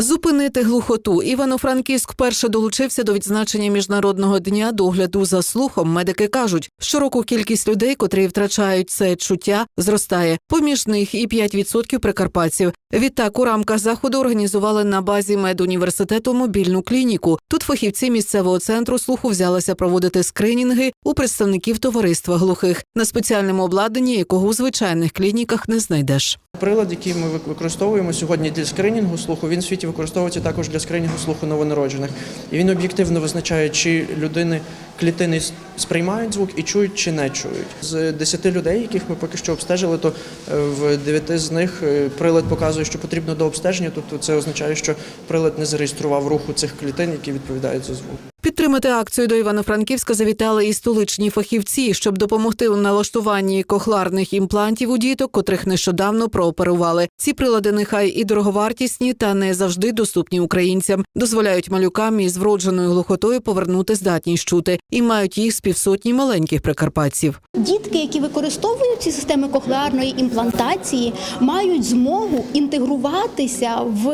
Зупинити глухоту. Івано-Франківськ вперше долучився до відзначення міжнародного дня догляду за слухом. Медики кажуть, щороку кількість людей, котрі втрачають це чуття, зростає. Поміж них і 5% прикарпатців. Відтак у рамках заходу організували на базі медуніверситету мобільну клініку. Тут фахівці місцевого центру слуху взялися проводити скринінги у представників товариства глухих на спеціальному обладнанні, якого у звичайних клініках не знайдеш. Прилад, який ми використовуємо сьогодні для скринінгу слуху, він в світі використовується також для скринінгу слуху новонароджених. І він об'єктивно визначає, чи людини клітини сприймають звук і чують чи не чують. З 10 людей, яких ми поки що обстежили, то е, в 9 з них е, прилад показує, що потрібно до обстеження. Тобто це означає, що прилад не зареєстрував руху цих клітин, які відповідають за звук. Підтримати акцію до Івано-Франківська завітали і столичні фахівці, щоб допомогти у налаштуванні кохларних імплантів у діток, котрих нещодавно прооперували. Ці прилади нехай і дороговартісні, та не завжди доступні українцям. Дозволяють малюкам із вродженою глухотою повернути здатність чути і мають їх з півсотні маленьких прикарпатців. Дітки, які використовують ці системи кохлеарної імплантації, мають змогу інтегруватися в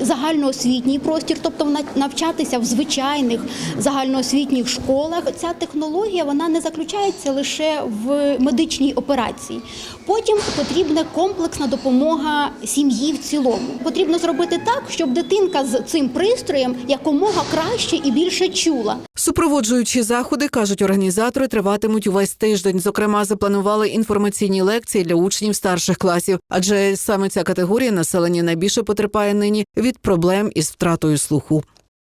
загальноосвітній простір, тобто на- навчатися в звичайних загальноосвітніх школах. Ця технологія вона не заключається лише в медичній операції. Потім потрібна комплексна допомога сім'ї в цілому. Потрібно зробити так, щоб дитинка з цим пристроєм якомога краще і більше чула. Супроводжуючі заходи, кажуть організатори, триватимуть увесь тиждень. Зокрема, запланували інформаційні лекції для учнів старших класів, адже саме ця категорія населення найбільше потерпає нині від проблем із втратою слуху.